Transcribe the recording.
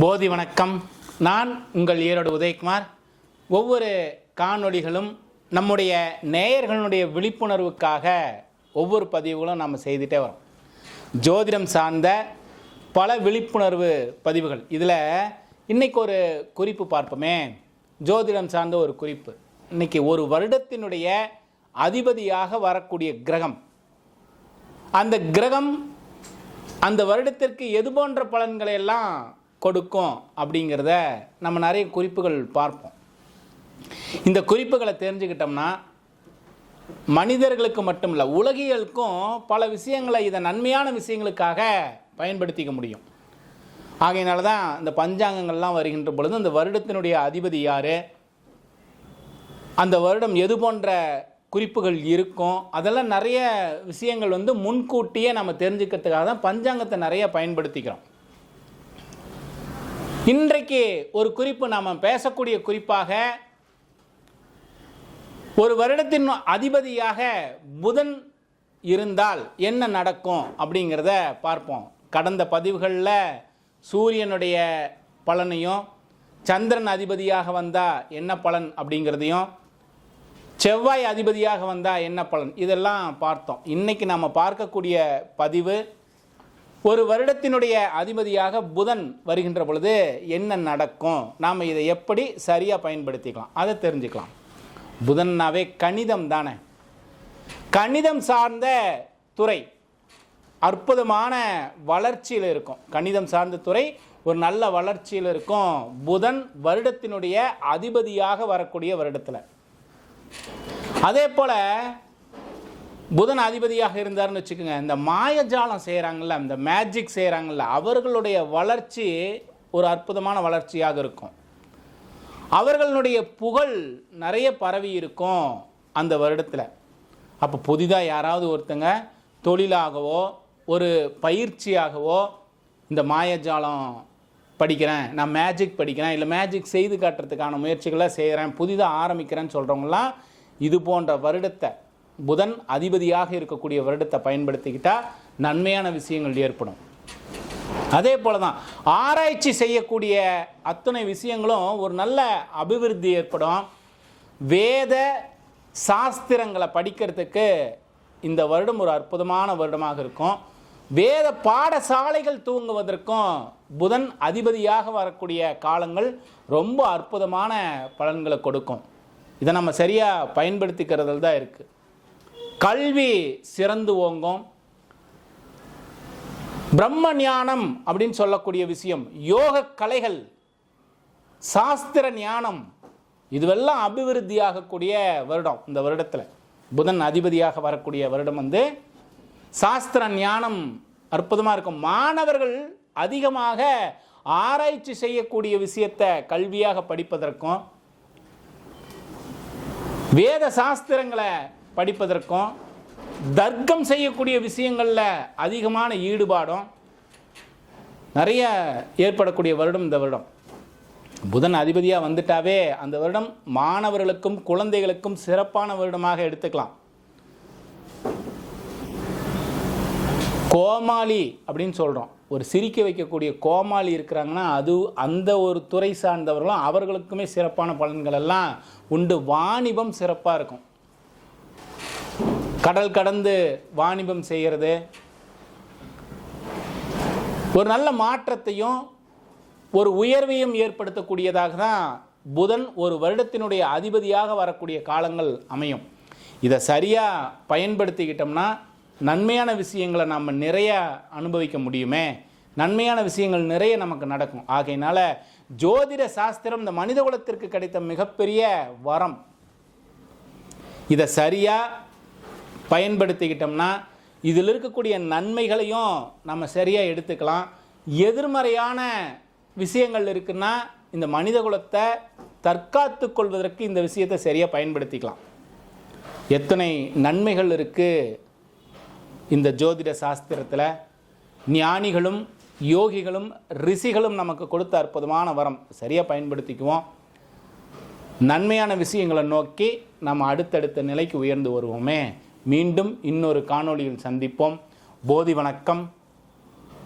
போதி வணக்கம். நான் உங்கள் ஈரோடு உதயகுமார். ஒவ்வொரு காணொளிகளும் நம்முடைய நேயர்களுடைய விழிப்புணர்வுக்காக ஒவ்வொரு பதிவுகளும் நம்ம செய்துட்டே வரோம். ஜோதிடம் சார்ந்த பல விழிப்புணர்வு பதிவுகள். இதில் இன்றைக்கி ஒரு குறிப்பு பார்ப்போமே. ஜோதிடம் சார்ந்த ஒரு குறிப்பு. இன்னைக்கு ஒரு வருடத்தினுடைய அதிபதியாக வரக்கூடிய கிரகம். அந்த கிரகம் அந்த வருடத்திற்கு எது போன்ற பலன்களை எல்லாம் கொடுக்கும் அப்படிங்கிறத நம்ம நிறைய குறிப்புகள் பார்ப்போம். இந்த குறிப்புகளை தெரிஞ்சுக்கிட்டோம்னா மனிதர்களுக்கு மட்டும் இல்லை உலகியலுக்கும் பல விஷயங்களை இதை நன்மையான விஷயங்களுக்காக பயன்படுத்திக்க முடியும். ஆகையினால தான் இந்த பஞ்சாங்கங்கள்லாம் வருகின்ற பொழுது அந்த வருடத்தினுடைய அதிபதி யார்? அந்த வருடம் எது போன்ற குறிப்புகள் இருக்கும்? அதெல்லாம் நிறைய விஷயங்கள் வந்து முன்கூட்டியே நம்ம தெரிஞ்சுக்கிறதுக்காக தான் பஞ்சாங்கத்தை நிறைய பயன்படுத்திக்கிறோம். இன்றைக்கு ஒரு குறிப்பு நாம் பேசக்கூடிய குறிப்பாக ஒரு வருடத்தின் அதிபதியாக புதன் இருந்தால் என்ன நடக்கும் அப்படிங்கிறத பார்ப்போம். கடந்த பதிவுகளில் சூரியனுடைய பலனையும் சந்திரன் அதிபதியாக வந்தால் என்ன பலன் அப்படிங்கிறதையும் செவ்வாய் அதிபதியாக வந்தால் என்ன பலன்? இதெல்லாம் பார்த்தோம். இன்றைக்கி நம்ம பார்க்கக்கூடிய பதிவு ஒரு வருடத்தினுடைய அதிபதியாக புதன் வருகின்ற பொழுது என்ன நடக்கும்? நாம் இதை எப்படி சரியாக பயன்படுத்திக்கலாம்? அதை தெரிஞ்சுக்கலாம். புதன்னாவே கணிதம் தானே. கணிதம் சார்ந்த துறை அற்புதமான வளர்ச்சியில் இருக்கும். கணிதம் சார்ந்த துறை ஒரு நல்ல வளர்ச்சியில் இருக்கும். புதன் வருடத்தினுடைய அதிபதியாக வரக்கூடிய வருடத்தில். அதே போல் புதன் அதிபதியாக இருந்தார்னு வச்சுக்கோங்க இந்த மாயஜாலம் செய்கிறாங்கல்ல இந்த மேஜிக் செய்கிறாங்கல்ல அவர்களுடைய வளர்ச்சி ஒரு அற்புதமான வளர்ச்சியாக இருக்கும். அவர்களுடைய புகழ் நிறைய பரவி இருக்கும் அந்த வருடத்தில். அப்போ புதிதாக யாராவது ஒருத்தங்க தொழிலாகவோ ஒரு பயிற்சியாகவோ இந்த மாயஜாலம் படிக்கிறேன் நான் மேஜிக் படிக்கிறேன் இல்லை மேஜிக் செய்து காட்டுறதுக்கான முயற்சிகளை செய்கிறேன் புதிதாக ஆரம்பிக்கிறேன்னு சொல்கிறவங்களாம் இது போன்ற வருடத்தை புதன் அதிபதியாக இருக்கக்கூடிய வருடத்தை பயன்படுத்திக்கிட்டால் நன்மையான விஷயங்கள் ஏற்படும். அதே போல தான் ஆராய்ச்சி செய்யக்கூடிய அத்தனை விஷயங்களும் ஒரு நல்ல அபிவிருத்தி ஏற்படும். வேத சாஸ்திரங்களை படிக்கிறதுக்கு இந்த வருடம் ஒரு அற்புதமான வருடமாக இருக்கும். வேத பாடசாலைகள் தூங்குவதற்கும் புதன் அதிபதியாக வரக்கூடிய காலங்கள் ரொம்ப அற்புதமான பலன்களை கொடுக்கும். இதை நம்ம சரியாக பயன்படுத்திக்கிறதுல தான் இருக்குது கல்வி சிறந்து ஓங்கும். பிரம்ம ஞானம் அப்படின்னு சொல்லக்கூடிய விஷயம் யோக கலைகள் சாஸ்திர ஞானம் இதுவெல்லாம் அபிவிருத்தியாகக்கூடிய வருடம் இந்த வருடத்தில். புதன் அதிபதியாக வரக்கூடிய வருடம் வந்து சாஸ்திர ஞானம் அற்புதமாக இருக்கும். மாணவர்கள் அதிகமாக ஆராய்ச்சி செய்யக்கூடிய விஷயத்தை கல்வியாக படிப்பதற்கும் வேத சாஸ்திரங்களை படிப்பதற்கும் தர்க்கம் செய்யக்கூடிய விஷயங்களில் அதிகமான ஈடுபாடும் நிறைய ஏற்படக்கூடிய வருடம் இந்த வருடம். புதன் அதிபதியாக வந்துட்டாவே அந்த வருடம் மாணவர்களுக்கும் குழந்தைகளுக்கும் சிறப்பான வருடமாக எடுத்துக்கலாம். கோமாளி அப்படின்னு சொல்கிறோம் ஒரு சிரிக்க வைக்கக்கூடிய கோமாளி இருக்கிறாங்கன்னா அது அந்த ஒரு துறை சார்ந்தவர்களும் அவர்களுக்குமே சிறப்பான பலன்கள் எல்லாம் உண்டு. வாணிபம் சிறப்பாக இருக்கும். கடல் கடந்து வாணிபம் செய்கிறது. ஒரு நல்ல மாற்றத்தையும் ஒரு உயர்வையும் ஏற்படுத்தக்கூடியதாக தான் புதன் ஒரு வருடத்தினுடைய அதிபதியாக வரக்கூடிய காலங்கள் அமையும். இதை சரியாக பயன்படுத்திக்கிட்டோம்னா நன்மையான விஷயங்களை நம்ம நிறைய அனுபவிக்க முடியுமே. நன்மையான விஷயங்கள் நிறைய நமக்கு நடக்கும். ஆகையினால ஜோதிட சாஸ்திரம் இந்த மனித குலத்திற்கு கிடைத்த மிகப்பெரிய வரம். இதை சரியாக பயன்படுத்திக்கிட்டோம்னா இதில் இருக்கக்கூடிய நன்மைகளையும் நம்ம சரியாக எடுத்துக்கலாம். எதிர்மறையான விஷயங்கள் இருக்குன்னா இந்த மனித குலத்தை தற்காத்து கொள்வதற்கு இந்த விஷயத்தை சரியாக பயன்படுத்திக்கலாம். எத்தனை நன்மைகள் இருக்குது இந்த ஜோதிட சாஸ்திரத்தில்? ஞானிகளும் யோகிகளும் ரிஷிகளும் நமக்கு கொடுத்த அற்புதமான வரம். சரியாக பயன்படுத்திக்குவோம். நன்மையான விஷயங்களை நோக்கி நம்ம அடுத்தடுத்த நிலைக்கு உயர்ந்து வருவோமே. மீண்டும் இன்னொரு காணொளியில் சந்திப்போம். போதி வணக்கம்.